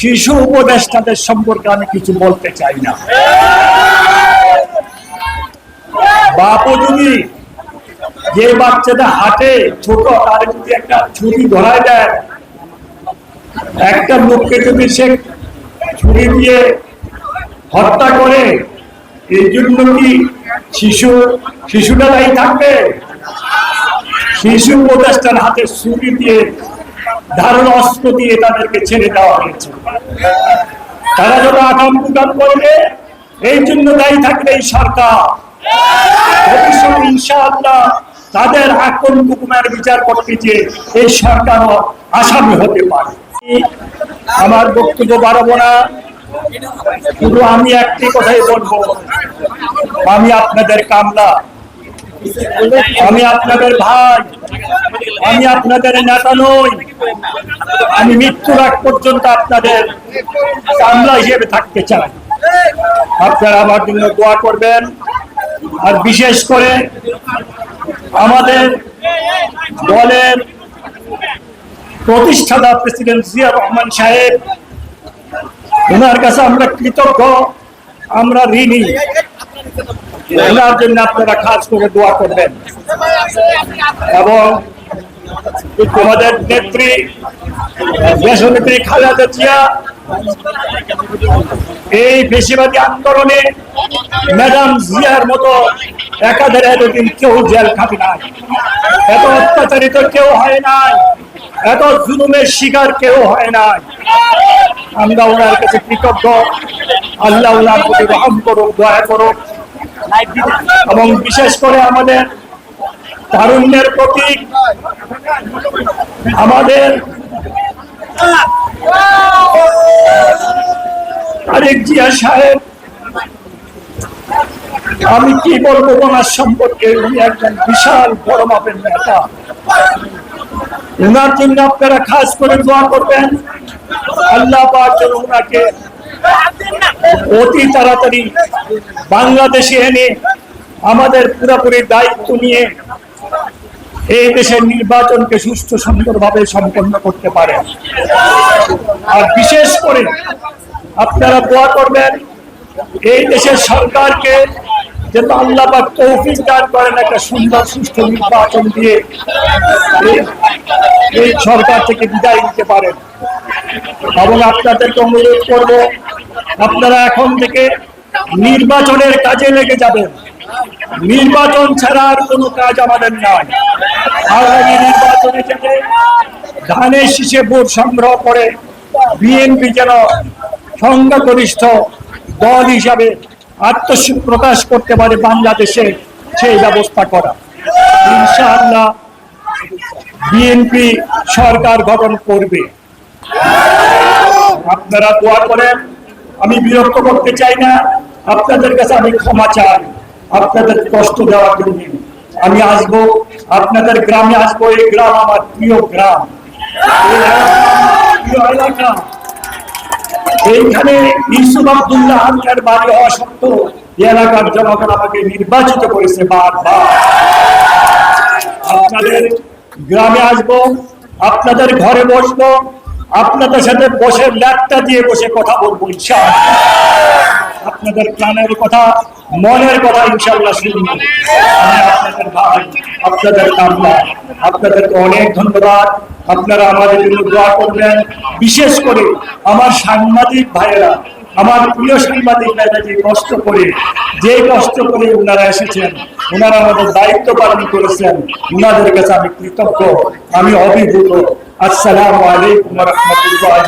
শিশু উপদেষ্টাদের সম্পর্কে আমি কিছু বলতে চাই না। বাপু যদি যে বাচ্চাটা হাটে, ছোট, তার যদি একটা ছুরি ধরায় দেয়, একটা লোককে যদি সে ছুরি দিয়ে হত্যা করে এই জন্য কি শিশু, শিশুটা দায়ী থাকবে? শিশু উপদেষ্টার হাতে ছুরি দিয়ে ধারণ অস্ত্র দিয়ে তাদেরকে ছেড়ে দেওয়া হয়েছে। তারা যত আগাম প্রদান করবে, এই জন্য দায়ী থাকবে এই সরকার। ইনশাআল্লাহ তাদের আক্রম কুকুমের বিচার করতে যে এই সরকারও আসামি হতে পারে। আমার বক্তব্য বাড়াবো না। শুধু আমি একটি কথাই বলব। আমি আপনাদের কামলা। আমি আপনাদের ভাই, আমি আপনাদের নেতা নই। আমি মৃত্যুর আগ পর্যন্ত আপনাদের কামলা হিসেবে থাকতে চাই। আপনারা আমার জন্য দোয়া করবেন। আর বিশেষ করে আমাদের দলের প্রতিষ্ঠাতা প্রেসিডেন্ট জিয়া রহমান সাহেব, ওনার কাছে আমরা কৃতজ্ঞ, আমরা ঋণী। ওনার জন্য আপনারা খাস করে দোয়া করবেন। এবং তোমাদের নেত্রী দেশনেত্রী খালেদা জিয়া, এই বেশিবাদী আন্দোলনে ম্যাডাম জিয়ার মতো একাধারে এতদিন কেউ জেল খাবি নাই। এত অত্যাচারিত কেউ হয় নাই। এত জুলুমের শিকার কেউ হয় নাই। আমরা ওনার কাছে কৃতজ্ঞ। আল্লাহ ওনার প্রতি রহম করুক, দয়া করুক। এবং বিশেষ করে আমাদের তারুণ্যের প্রতীক, আমাদের সাহেব। আমি কি বলব ওনার সম্পর্কে? উনি একজন বিশাল বড় মাপের নেতা। ওনার জন্য আপনারা খাস করে দোয়া করবেন। আল্লাহ পাক যেন ওনাকে অতি তাড়াতাড়ি বাংলাদেশে এনে আমাদের পুরোপুরি দায়িত্ব নিয়ে এই দেশের নির্বাচনকে সুষ্ঠু সুন্দরভাবে সম্পন্ন করতে পারে। আর বিশেষ করে আপনারা দোয়া করবেন, এই দেশের সরকারকে যেন আল্লাহ পাক তৌফিক দান করেন একটা সুন্দর, সুষ্ঠু নির্বাচন দিয়ে এই সরকার থেকে বিদায় নিতে পারেন। এবং আপনাদেরকে অনুরোধ করব, আপনারা এখন থেকে নির্বাচনের কাজে লেগে যাবেন। নির্বাচন ছাড়া আর কোনো কাজ আমাদের নাই আগামী নির্বাচনে যেতে ধানের শীষে ভোট সংগ্রহ করে বিএনপি যেন সংখ্যাগরিষ্ঠ দল হিসাবে আত্মস্বীক প্রকাশ করতে পারে বাংলাদেশে, সেই ব্যবস্থা করা। ইনশাআল্লাহ বিএনপি সরকার গঠন করবে। আপনারা দোয়া করেন, আমি বিরক্ত করতে চাই না। আপনাদের কাছে আমি ক্ষমা চাই, আপনাদের কষ্ট দেওয়ার জন্য। আমি আসব, আপনাদের গ্রামে আসব, এই গ্রাম আমার প্রিয় গ্রাম। এইখানে ইউসুফ আব্দুল্লাহ হামকার বাড়ি হওয়া সত্ত্বেও এলাকার জনগণ আমাকে নির্বাচিত করেছে বারবার। আপনাদের গ্রামে আসব, আপনাদের ঘরে বসবো আপনাদের সাথে বসে ল্যাপটা দিয়ে বসে কথা বলব, ইনশাআল্লাহ। আপনাদের প্রাণের কথা, মনের কথা ইনশাল্লাহ শুনব। আপনাদের ভাই, আপনাদের কামলা, আপনাদেরকে অনেক ধন্যবাদ। আপনারা আমাদের জন্য দোয়া করবেন। বিশেষ করে আমার সাংবাদিক ভাইয়েরা আমার প্রিয় সাংবাদিকরা যে কষ্ট করে, যে কষ্ট করে ওনারা এসেছেন ওনারা আমাদের দায়িত্ব পালন করেছেন ওনাদের কাছে আমি কৃতজ্ঞ, আমি অভিভূত। আসসালামু আলাইকুম রহমতুল্লাহ